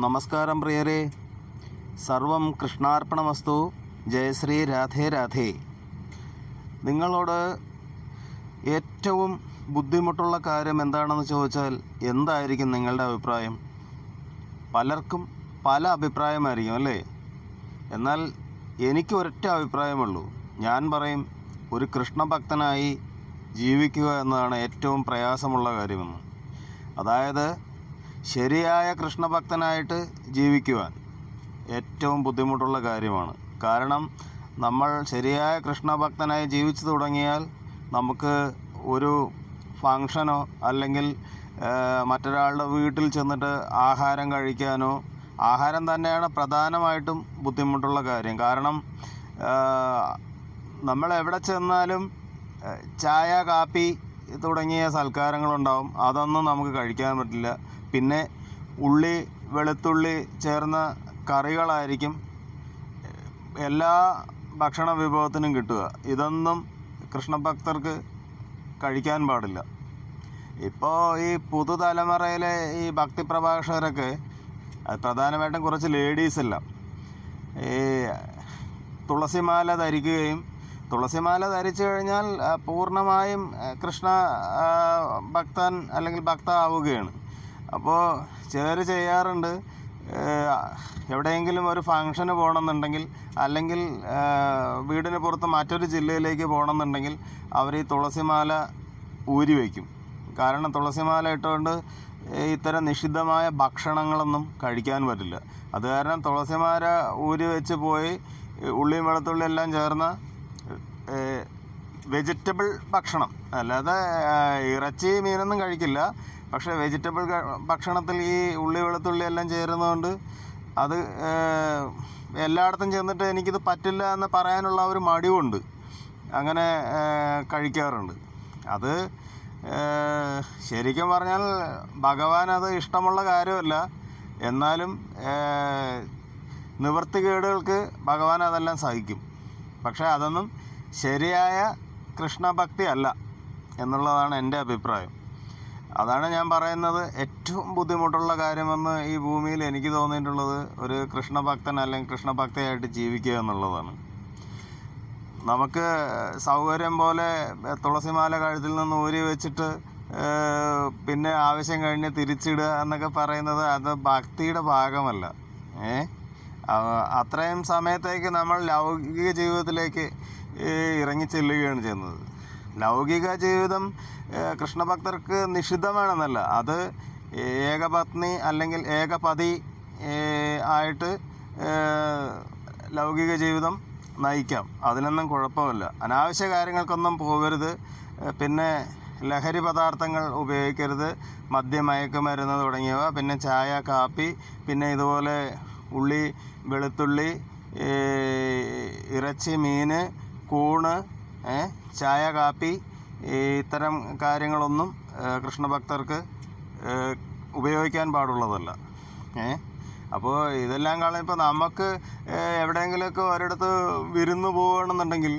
നമസ്കാരം പ്രിയരെ. സർവം കൃഷ്ണാർപ്പണമസ്തു. ജയശ്രീ രാധേ രാധേ. നിങ്ങളോട് ഏറ്റവും ബുദ്ധിമുട്ടുള്ള കാര്യം എന്താണെന്ന് ചോദിച്ചാൽ എന്തായിരിക്കും നിങ്ങളുടെ അഭിപ്രായം? പലർക്കും പല അഭിപ്രായമായിരിക്കും അല്ലേ? എന്നാൽ എനിക്ക് ഒരൊറ്റ അഭിപ്രായമുള്ളൂ. ഞാൻ പറയും ഒരു കൃഷ്ണഭക്തനായി ജീവിക്കുക എന്നതാണ് ഏറ്റവും പ്രയാസമുള്ള കാര്യമെന്ന്. അതായത് ശരിയായ കൃഷ്ണഭക്തനായിട്ട് ജീവിക്കുവാൻ ഏറ്റവും ബുദ്ധിമുട്ടുള്ള കാര്യമാണ്. കാരണം നമ്മൾ ശരിയായ കൃഷ്ണഭക്തനായി ജീവിച്ചു തുടങ്ങിയാൽ നമുക്ക് ഒരു ഫങ്ഷനോ അല്ലെങ്കിൽ മറ്റൊരാളുടെ വീട്ടിൽ ചെന്നിട്ട് ആഹാരം കഴിക്കാനോ ആഹാരം തന്നെയാണ് പ്രധാനമായിട്ടും ബുദ്ധിമുട്ടുള്ള കാര്യം. കാരണം നമ്മൾ എവിടെ ചെന്നാലും ചായ കാപ്പി തുടങ്ങിയ സൽക്കാരങ്ങളുണ്ടാവും. അതൊന്നും നമുക്ക് കഴിക്കാൻ പറ്റില്ല. പിന്നെ ഉള്ളി വെളുത്തുള്ളി ചേർന്ന കറികളായിരിക്കും എല്ലാ ഭക്ഷണ വിഭവത്തിനും കിട്ടുക. ഇതൊന്നും കൃഷ്ണഭക്തർക്ക് കഴിക്കാൻ പാടില്ല. ഇപ്പോൾ ഈ പുതുതലമുറയിലെ ഈ ഭക്തി പ്രഭാഷകരൊക്കെ പ്രധാനമായിട്ടും കുറച്ച് ലേഡീസെല്ലാം ഈ തുളസിമാല ധരിക്കുകയും തുളസിമാല ധരിച്ചു കഴിഞ്ഞാൽ പൂർണമായും കൃഷ്ണ ഭക്തൻ അല്ലെങ്കിൽ ഭക്ത ആവുകയാണ് അപ്പോൾ ചിലർ ചെയ്യാറുണ്ട്. എവിടെയെങ്കിലും ഒരു ഫങ്ഷന് പോകണമെന്നുണ്ടെങ്കിൽ അല്ലെങ്കിൽ വീടിന് പുറത്ത് മറ്റൊരു ജില്ലയിലേക്ക് പോകണമെന്നുണ്ടെങ്കിൽ അവർ ഈ തുളസിമാല ഊരി വയ്ക്കും. കാരണം തുളസിമാല ഇട്ടുകൊണ്ട് ഇത്തരം നിഷിദ്ധമായ ഭക്ഷണങ്ങളൊന്നും കഴിക്കാൻ പറ്റില്ല. അത് കാരണം തുളസിമാല ഊരി വെച്ച് പോയി ഉള്ളിയും വെളുത്തുള്ളി എല്ലാം ചേർന്ന വെജിറ്റബിൾ ഭക്ഷണം. അല്ലാതെ ഇറച്ചി മീനൊന്നും കഴിക്കില്ല. പക്ഷേ വെജിറ്റബിൾ ഭക്ഷണത്തിൽ ഈ ഉള്ളി വെളുത്തുള്ളി എല്ലാം ചേരുന്നതുകൊണ്ട് അത് എല്ലായിടത്തും ചെന്നിട്ട് എനിക്കിത് പറ്റില്ല എന്ന് പറയാനുള്ള ഒരു മടിവുണ്ട്. അങ്ങനെ കഴിക്കാറുണ്ട്. അത് ശരിക്കും പറഞ്ഞാൽ ഭഗവാൻ അത് ഇഷ്ടമുള്ള കാര്യമല്ല. എന്നാലും നിവൃത്തി കേടുകൾക്ക് ഭഗവാൻ അതെല്ലാം സഹിക്കും. പക്ഷേ അതൊന്നും ശരിയായ കൃഷ്ണഭക്തി അല്ല എന്നുള്ളതാണ് എന്റെ അഭിപ്രായം. അതാണ് ഞാൻ പറയുന്നത്. ഏറ്റവും ബുദ്ധിമുട്ടുള്ള കാര്യമെന്ന് ഈ ഭൂമിയിൽ എനിക്ക് തോന്നിയിട്ടുള്ളത് ഒരു കൃഷ്ണഭക്തൻ അല്ലെങ്കിൽ കൃഷ്ണഭക്തയായിട്ട് ജീവിക്കുക എന്നുള്ളതാണ്. നമുക്ക് സൗകര്യം പോലെ തുളസിമാല കഴുത്തിൽ നിന്ന് ഊരി വെച്ചിട്ട് പിന്നെ ആവശ്യം കഴിഞ്ഞ് തിരിച്ചിടുക എന്നൊക്കെ പറയുന്നത് അത് ഭക്തിയുടെ ഭാഗമല്ല. ഏ? അത്രയും സമയത്തേക്ക് നമ്മൾ ലൗകിക ജീവിതത്തിലേക്ക് ഇറങ്ങി ചെല്ലുകയാണ് ചെയ്യുന്നത്. ലൗകിക ജീവിതം കൃഷ്ണഭക്തർക്ക് നിഷിദ്ധമാണെന്നല്ല. അത് ഏകപത്നി അല്ലെങ്കിൽ ഏകപതി ആയിട്ട് ലൗകിക ജീവിതം നയിക്കാം. അതിനൊന്നും കുഴപ്പമില്ല. അനാവശ്യ കാര്യങ്ങൾക്കൊന്നും പോകരുത്. പിന്നെ ലഹരി പദാർത്ഥങ്ങൾ ഉപയോഗിക്കരുത്. മദ്യം മയക്കുമരുന്ന് തുടങ്ങിയവ. പിന്നെ ചായ കാപ്പി. പിന്നെ ഇതുപോലെ ഉള്ളി വെളുത്തുള്ളി ഇറച്ചി മീൻ കൂണ് ചായ കാപ്പി ഇത്തരം കാര്യങ്ങളൊന്നും കൃഷ്ണഭക്തർക്ക് ഉപയോഗിക്കാൻ പാടുള്ളതല്ല. അപ്പോൾ ഇതെല്ലാം കാണാൻ ഇപ്പോൾ നമുക്ക് എവിടെയെങ്കിലുമൊക്കെ ഒരിടത്ത് വിരുന്ന് പോകണമെന്നുണ്ടെങ്കിൽ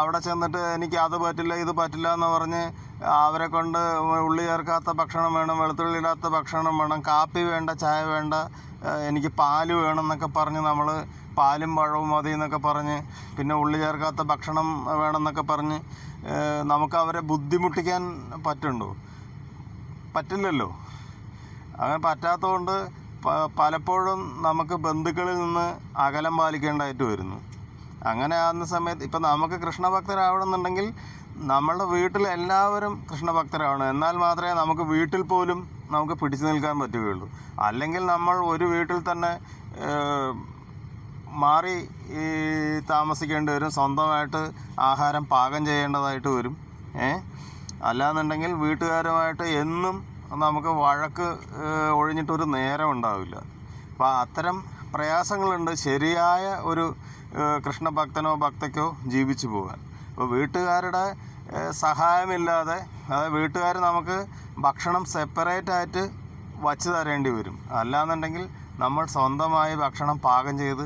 അവിടെ ചെന്നിട്ട് എനിക്ക് അത് പറ്റില്ല ഇത് പറ്റില്ല എന്ന് പറഞ്ഞ് അവരെ കൊണ്ട് ഉള്ളി ചേർക്കാത്ത ഭക്ഷണം വേണം വെളുത്തുള്ളി ഇടാത്ത ഭക്ഷണം വേണം കാപ്പി വേണ്ട ചായ വേണ്ട എനിക്ക് പാൽ വേണം എന്നൊക്കെ പറഞ്ഞ് നമ്മൾ പാലും പഴവും മതി എന്നൊക്കെ പറഞ്ഞ് പിന്നെ ഉള്ളി ചേർക്കാത്ത ഭക്ഷണം വേണമെന്നൊക്കെ പറഞ്ഞ് നമുക്ക് അവരെ ബുദ്ധിമുട്ടിക്കാൻ പറ്റുണ്ടോ? പറ്റില്ലല്ലോ. അങ്ങനെ പറ്റാത്തതുകൊണ്ട് പലപ്പോഴും നമുക്ക് ബന്ധുക്കളിൽ നിന്ന് അകലം പാലിക്കേണ്ടതായിട്ട് വരുന്നു. അങ്ങനെ ആകുന്ന സമയത്ത് ഇപ്പം നമുക്ക് കൃഷ്ണഭക്തരാവണമെന്നുണ്ടെങ്കിൽ നമ്മളുടെ വീട്ടിൽ എല്ലാവരും കൃഷ്ണഭക്തരാണ്. എന്നാൽ മാത്രമേ നമുക്ക് വീട്ടിൽ പോലും നമുക്ക് പിടിച്ചു നിൽക്കാൻ പറ്റുകയുള്ളൂ. അല്ലെങ്കിൽ നമ്മൾ ഒരു വീട്ടിൽ തന്നെ മാറി ഈ താമസിക്കേണ്ടി വരും. സ്വന്തമായിട്ട് ആഹാരം പാകം ചെയ്യേണ്ടതായിട്ട് വരും. ഏ? അല്ലാന്നുണ്ടെങ്കിൽ വീട്ടുകാരുമായിട്ട് എന്നും നമുക്ക് വഴക്ക് ഒഴിഞ്ഞിട്ടൊരു നേരം ഉണ്ടാവില്ല. അപ്പോൾ അത്തരം പ്രയാസങ്ങളുണ്ട് ശരിയായ ഒരു കൃഷ്ണഭക്തനോ ഭക്തയ്ക്കോ ജീവിച്ചു പോകാൻ. അപ്പോൾ വീട്ടുകാരുടെ സഹായമില്ലാതെ അതായത് വീട്ടുകാർ നമുക്ക് ഭക്ഷണം സെപ്പറേറ്റ് ആയിട്ട് വച്ച് തരേണ്ടി വരും. അല്ലാന്നുണ്ടെങ്കിൽ നമ്മൾ സ്വന്തമായി ഭക്ഷണം പാകം ചെയ്ത്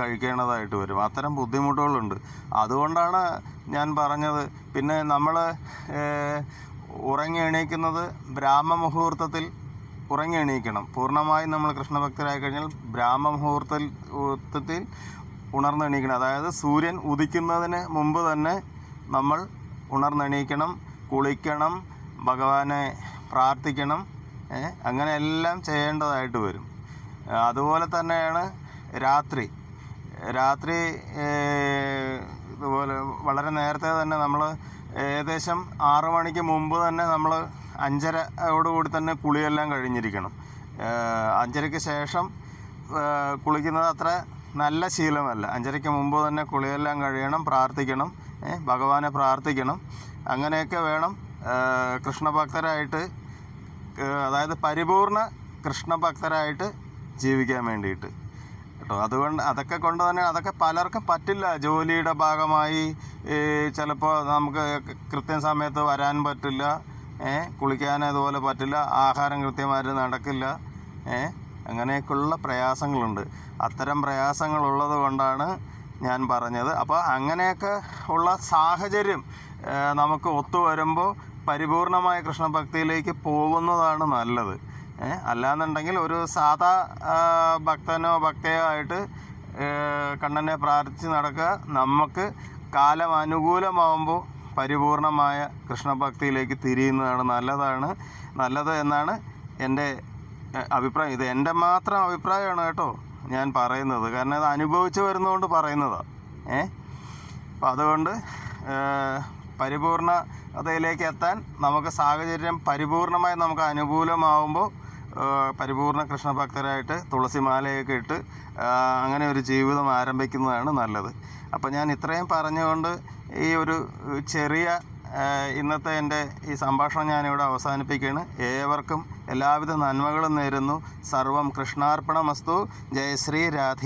കഴിക്കേണ്ടതായിട്ട് വരും. അത്തരം ബുദ്ധിമുട്ടുകളുണ്ട്. അതുകൊണ്ടാണ് ഞാൻ പറഞ്ഞത്. പിന്നെ നമ്മൾ ഉറങ്ങി എണീക്കുന്നത് ബ്രാഹ്മ മുഹൂർത്തത്തിൽ ഉറങ്ങി എണീക്കണം. പൂർണമായും നമ്മൾ കൃഷ്ണഭക്തരായി കഴിഞ്ഞാൽ ബ്രാഹ്മ മുഹൂർത്തത്തിൽ ഉണർന്നെണീക്കണം അതായത് സൂര്യൻ ഉദിക്കുന്നതിന് മുമ്പ് തന്നെ നമ്മൾ ഉണർന്നെണീക്കണം കുളിക്കണം ഭഗവാനെ പ്രാർത്ഥിക്കണം അങ്ങനെ എല്ലാം ചെയ്യേണ്ടതായിട്ട് വരും. അതുപോലെ തന്നെയാണ് രാത്രി. രാത്രി ഇതുപോലെ വളരെ നേരത്തെ തന്നെ നമ്മൾ ഏകദേശം ആറു മണിക്ക് മുമ്പ് തന്നെ നമ്മൾ അഞ്ചരയോടുകൂടി തന്നെ കുളിയെല്ലാം കഴിഞ്ഞിരിക്കണം. അഞ്ചരയ്ക്ക് ശേഷം കുളിക്കുന്നത് അത്ര നല്ല ശീലമല്ല. അഞ്ചരയ്ക്ക് മുമ്പ് തന്നെ കുളിയെല്ലാം കഴിയണം പ്രാർത്ഥിക്കണം. ഭഗവാനെ പ്രാർത്ഥിക്കണം. അങ്ങനെയൊക്കെ വേണം. കൃഷ്ണഭക്തരായിട്ട് അതായത് പരിപൂർണ കൃഷ്ണഭക്തരായിട്ട് ജീവിക്കാൻ വേണ്ടിയിട്ട്. കേട്ടോ അതുകൊണ്ട് അതൊക്കെ കൊണ്ട് തന്നെ അതൊക്കെ പലർക്കും പറ്റില്ല. ജോലിയുടെ ഭാഗമായി ചിലപ്പോൾ നമുക്ക് കൃത്യം സമയത്ത് വരാൻ പറ്റില്ല. കുളിക്കാൻ അതുപോലെ പറ്റില്ല. ആഹാരം കൃത്യമായിട്ട് നടക്കില്ല. അങ്ങനെയൊക്കെയുള്ള പ്രയാസങ്ങളുണ്ട്. അത്തരം പ്രയാസങ്ങളുള്ളത് കൊണ്ടാണ് ഞാൻ പറഞ്ഞത്. അപ്പോൾ അങ്ങനെയൊക്കെ ഉള്ള സാഹചര്യം നമുക്ക് ഒത്തു വരുമ്പോൾ പരിപൂർണമായ കൃഷ്ണഭക്തിയിലേക്ക് പോകുന്നതാണ് നല്ലത്. അല്ലാന്നുണ്ടെങ്കിൽ ഒരു സാധാ ഭക്തനോ ഭക്തയോ ആയിട്ട് കണ്ണനെ പ്രാർത്ഥിച്ച് നടക്കുക നമുക്ക് കാലം അനുകൂലമാവുമ്പോൾ പരിപൂർണമായ കൃഷ്ണഭക്തിയിലേക്ക് തിരിയുന്നതാണ് നല്ലതാണ്. നല്ലത് എന്നാണ് എന്റെ അഭിപ്രായം. ഇത് എന്റെ മാത്രം അഭിപ്രായമാണ് കേട്ടോ. ഞാൻ പറയുന്നത്. കാരണം അത് അനുഭവിച്ച് വരുന്നതുകൊണ്ട് പറയുന്നതാണ് ഏ? അപ്പം അതുകൊണ്ട് പരിപൂർണതയിലേക്ക് എത്താൻ നമുക്ക് സാഹചര്യം പരിപൂർണമായി നമുക്ക് അനുകൂലമാവുമ്പോൾ പരിപൂർണ കൃഷ്ണഭക്തരായിട്ട് തുളസിമാലയൊക്കെ ഇട്ട് അങ്ങനെ ഒരു ജീവിതം ആരംഭിക്കുന്നതാണ് നല്ലത്. അപ്പോൾ ഞാൻ ഇത്രയും പറഞ്ഞുകൊണ്ട് ഈ ഒരു ചെറിയ ഇന്നത്തെ എന്റെ ഈ സംഭാഷണം ഞാനിവിടെ അവസാനിപ്പിക്കുകയാണ്. ഏവർക്കും എല്ലാവിധ നന്മകളും നേരുന്നു. സർവം കൃഷ്ണാർപ്പണമസ്തു. ജയശ്രീ രാധേ